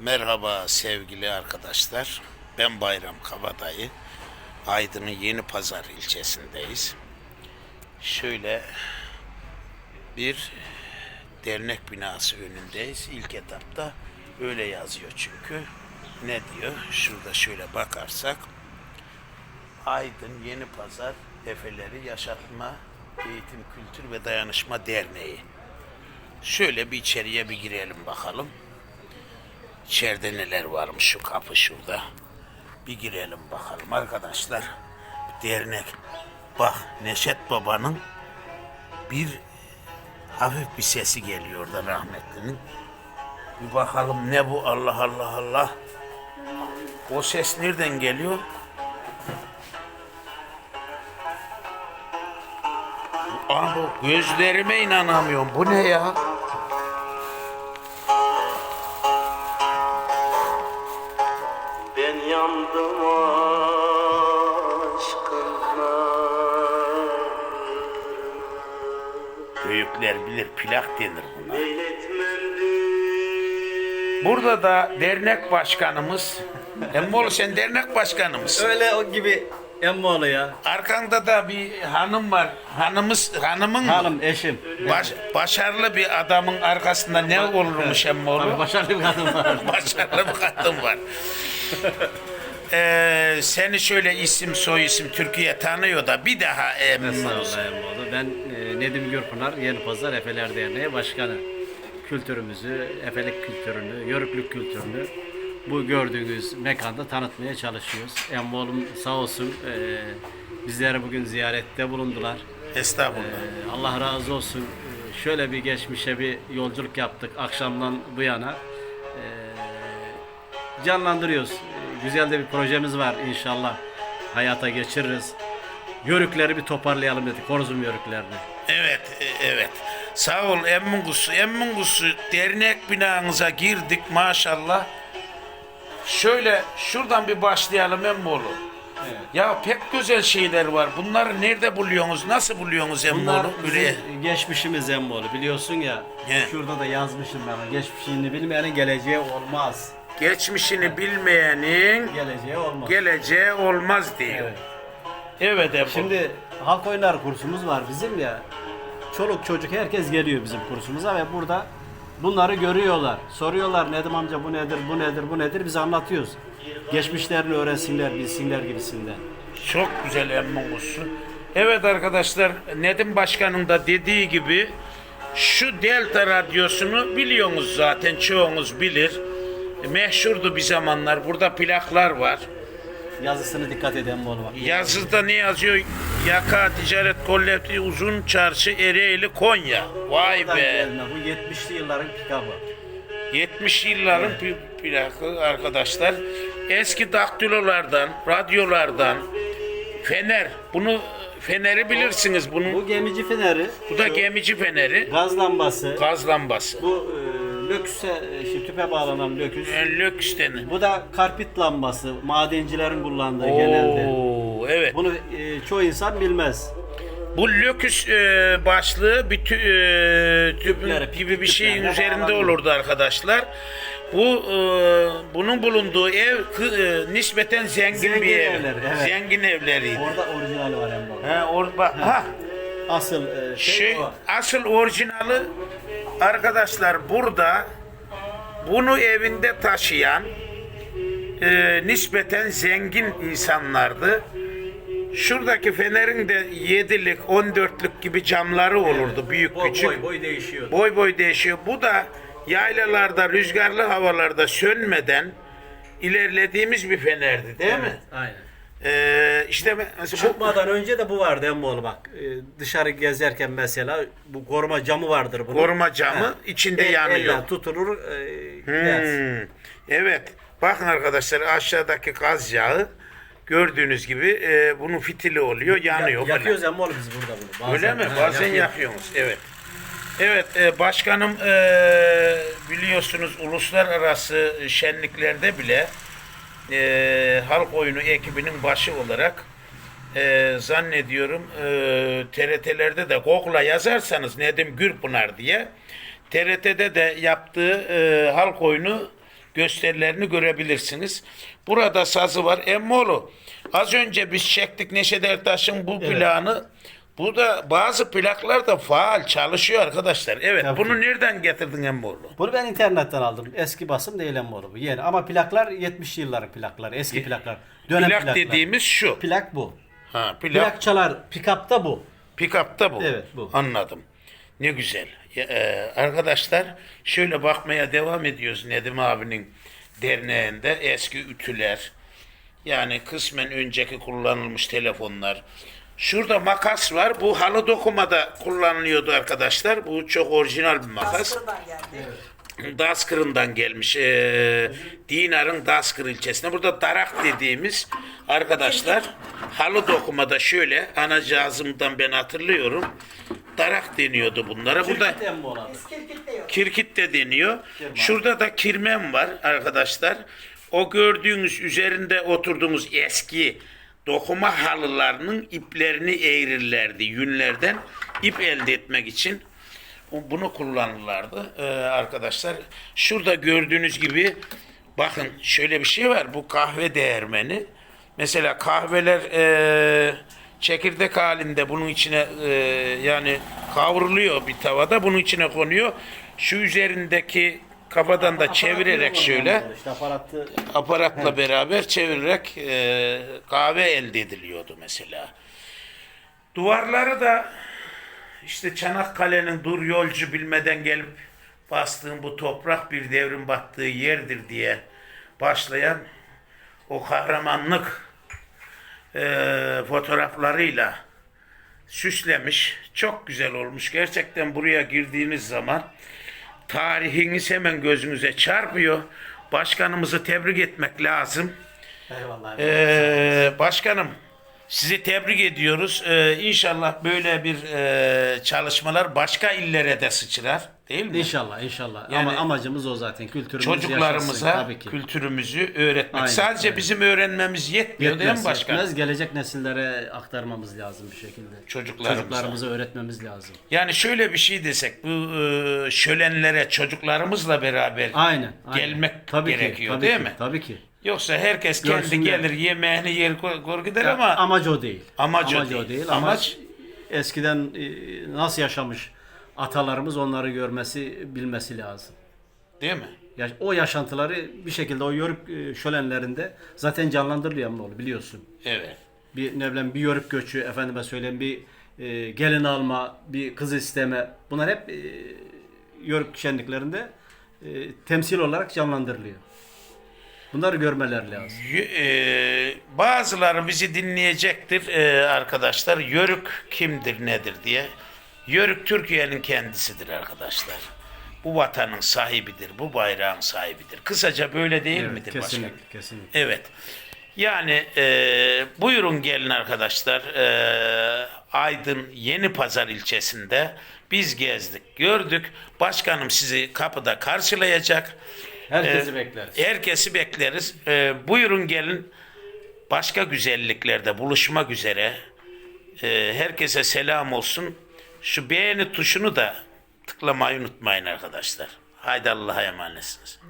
Merhaba sevgili arkadaşlar. Ben Bayram Kabadayı. Aydın'ın Yeni Pazar ilçesindeyiz. Şöyle bir dernek binası önündeyiz. İlk etapta öyle yazıyor çünkü. Ne diyor? Şurada şöyle bakarsak Aydın Yeni Pazar Efeleri Yaşatma Eğitim Kültür ve Dayanışma Derneği. Şöyle bir içeriye bir girelim bakalım. İçeride neler varmış şu kapı şurada. Bir girelim bakalım arkadaşlar. Dernek. Bak Neşet Baba'nın bir hafif bir sesi geliyor da rahmetlinin. Bir bakalım ne bu Allah Allah Allah. O ses nereden geliyor? Aa, gözlerime inanamıyorum. Bu ne ya? Büyükler bilir plak denir buna. Burada da dernek başkanımız, Emmoğlu sen dernek başkanı mısın? Öyle o gibi emmoğlu ya. Arkanda da bir hanım var. Hanımız, hanımın mı? Hanım eşim. Baş- başarılı bir adamın arkasında ne olurmuş Tabii Emmoğlu? başarılı bir kadın var. başarılı bir kadın var. Ee, seni şöyle isim soy isim Türkiye tanıyor da bir daha Emmoğlu. Estağfurullah emmoğlu. Ben e, Nedim Gürpınar Yeni Pazar Efeler Derneği Başkanı. Kültürümüzü, efelik kültürünü, yörüklük kültürünü bu gördüğünüz mekanda tanıtmaya çalışıyoruz. Emmoğlum sağ olsun e, bizleri bugün ziyarette bulundular. Estağfurullah. Ee, Allah razı olsun. Ee, Şöyle bir geçmişe bir yolculuk yaptık akşamdan bu yana. Ee, Canlandırıyoruz. Güzel de bir projemiz var inşallah. Hayata geçiririz. Yörükleri bir toparlayalım dedik. Horozum yörüklerini. Evet, e- evet. Sağ ol Emmungusu. Emmungusu dernek binanıza girdik maşallah. Şöyle şuradan bir başlayalım Emmoğlu. Ya pek güzel şeyler var. Bunları nerede buluyorsunuz? Nasıl buluyorsunuz Bunlar Emmoğlu? bizim geçmişimiz Emmoğlu biliyorsun ya. He. Şurada da yazmışım ben. Geçmişini bilmeyenin geleceği olmaz. Geçmişini bilmeyenin Geleceği olmaz. geleceği olmaz diyor. Evet. Evet Emmoğlu. Şimdi halk oyunlar kursumuz var bizim ya. Çoluk çocuk herkes geliyor bizim kursumuza ve burada bunları görüyorlar. Soruyorlar Nedim amca bu nedir, bu nedir, bu nedir biz anlatıyoruz. Geçmişlerini öğrensinler, bilsinler gibisinden. Çok güzel emmungusu. Evet arkadaşlar Nedim Başkan'ın da dediği gibi şu Delta Radyosu'nu biliyorsunuz zaten çoğunuz bilir. Meşhurdu bir zamanlar. Burada plaklar var. Yazısını dikkat edin bu bak. Yazıda ne yazıyor? Yaka Ticaret Kolektifi Uzun Çarşı Ereğli Konya. Vay be. gelme, Bu 70'li yılların pikabı. 70 yılların bir plakı arkadaşlar. Eski daktilolardan, radyolardan, fener. Bunu feneri bilirsiniz. Bunun Bu gemici feneri, Bu da gemici feneri, gaz lambası, gaz lambası. bu e, löküse, e, işte tüpe bağlanan löküs. E, Lüks denir. Bu da karpit lambası, madencilerin kullandığı genelde. Oo, evet. Bunu e, çoğu insan bilmez. Bu löküs e, başlığı bir tü, e, tüpün Tüpleri, gibi bir şeyin tüplerle üzerinde bağlanıyor. olurdu arkadaşlar. Bu e, bunun bulunduğu ev kı- e, nispeten zengin, Zengin bir ev. evler, evet. Zengin evleriydi. Orada orijinali var en baba. Ha, or, bak, ha, Asıl e, şey, şey, o. asıl orijinali arkadaşlar burada bunu evinde taşıyan e, nispeten zengin insanlardı. Şuradaki fenerin de 7'lik, 14'lük gibi camları olurdu büyük Boy, küçük. boy boy değişiyor. Boy boy değişiyor. Bu da yaylalarda, rüzgarlı havalarda sönmeden ilerlediğimiz bir fenerdi değil mi? Aynen. Ee, işte mesela Çıkmadan önce de bu vardı Emmoğlu bak. E, dışarı gezerken mesela bu koruma camı vardır bunun. Koruma camı içinde yanıyor. Elle tutulur e. Hmm, Evet. Bakın arkadaşlar aşağıdaki gaz yağı gördüğünüz gibi e, bunun fitili oluyor, yanıyor. falan. Yakıyoruz Emmoğlu biz burada bunu. Öyle mi? Ha, Bazen yakıyoruz. yakıyorsunuz. Evet. Evet e, başkanım e, biliyorsunuz uluslararası şenliklerde bile e, halk oyunu ekibinin başı olarak e, zannediyorum e, TRT'lerde de Google'a yazarsanız Nedim Gürpınar diye TRT'de de yaptığı e, halk oyunu gösterilerini görebilirsiniz. Burada sazı var. Emmoğlu az önce biz çektik Neşet Ertaş'ın bu planı. Bu da bazı plaklar da faal çalışıyor arkadaşlar. Evet Tabii bunu ki. nereden getirdin Emmoğlu? Bunu ben internetten aldım. Eski basım değil ama bu. Yeni. Ama plaklar 70 yılların plakları. Eski plaklar. Dönem Plak plaklar. dediğimiz şu. Plak bu. Ha, plak. Plakçalar pick-up'ta bu. Pick-up'ta bu. Evet, bu. Anladım. Ne güzel. Ya, e, arkadaşlar şöyle bakmaya devam ediyoruz Nedim abinin derneğinde eski ütüler yani kısmen önceki kullanılmış telefonlar. Şurada makas var. Bu halı dokumada kullanılıyordu arkadaşlar. Bu çok orijinal bir makas. Askır'dan geldi. Daskır'ından gelmiş. Ee, Dinar'ın Daskır ilçesine. Burada darak dediğimiz arkadaşlar halı dokumada şöyle anacağızımdan ben hatırlıyorum. Darak deniyordu bunlara. Burada Kirkit emmi adı. Kirkit de yok. kirkit de deniyor. Şurada da kirmem var arkadaşlar. O gördüğünüz üzerinde oturduğumuz eski dokuma halılarının iplerini eğrirlerdi yünlerden ip elde etmek için. Bu- Bunu kullanırlardı Ee, arkadaşlar. Şurada gördüğünüz gibi bakın şöyle bir şey var. Bu kahve değirmeni. Mesela kahveler e, çekirdek halinde bunun içine e, yani kavruluyor bir tavada. Bunun içine konuyor. Şu üzerindeki kafadan da çevirerek şöyle İşte aparatı aparatla beraber çevirerek e, kahve elde ediliyordu mesela. Duvarları da işte Çanakkale'nin dur yolcu bilmeden gelip bastığın bu toprak bir devrin battığı yerdir diye başlayan o kahramanlık e, fotoğraflarıyla süslemiş. Çok güzel olmuş. Gerçekten buraya girdiğiniz zaman tarihiniz hemen gözünüze çarpıyor. Başkanımızı tebrik etmek lazım. Eyvallah. Ee, başkanım sizi tebrik ediyoruz. Ee, inşallah böyle bir e, çalışmalar başka illere de sıçrar. Değil mi? İnşallah inşallah. Yani Ama amacımız o zaten. Kültürümüz Çocuklarımıza yaşasın. Tabii ki. kültürümüzü öğretmek. Aynen, Sadece aynen. bizim öğrenmemiz yetmiyor değil mi Yetmez, başkanım? yetmez. Gelecek nesillere aktarmamız lazım bir şekilde. Çocuklarımıza. Çocuklarımıza öğretmemiz lazım. Yani şöyle bir şey desek bu e, şölenlere çocuklarımızla beraber Aynen. aynen. gelmek Tabii gerekiyor ki, tabii değil ki, mi? Tabii ki. Yoksa herkes kendi Görsünler. gelir yemeğini yer kor, gider Ya, ama amacı o değil. Amaç o Amacı değil. Amaç, Amaç- eskiden e, nasıl yaşamış atalarımız onları görmesi, bilmesi lazım. değil mi? Ya, o yaşantıları bir şekilde o yörük e, şölenlerinde zaten canlandırılıyor ama biliyorsun. Evet. Bir ne bileyim bir yörük göçü, efendime söyleyeyim bir e, gelin alma, bir kız isteme. Bunlar hep e, yörük şenliklerinde e, temsil olarak canlandırılıyor. Bunları görmeler lazım. E, bazıları bizi dinleyecektir e, arkadaşlar. Yörük kimdir nedir diye. Yörük Türkiye'nin kendisidir arkadaşlar. Bu vatanın sahibidir, bu bayrağın sahibidir. Kısaca böyle değil Evet, midir kesinlikle, başkanım? kesinlikle. Evet. Yani e, buyurun gelin arkadaşlar. E, Aydın Yeni Pazar ilçesinde biz gezdik, gördük. Başkanım sizi kapıda karşılayacak. Herkesi Ee, bekleriz. Herkesi bekleriz. Ee, buyurun gelin. Başka güzelliklerde buluşmak üzere. Ee, herkese selam olsun. Şu beğeni tuşunu da tıklamayı unutmayın arkadaşlar. Haydi Allah'a emanetsiniz.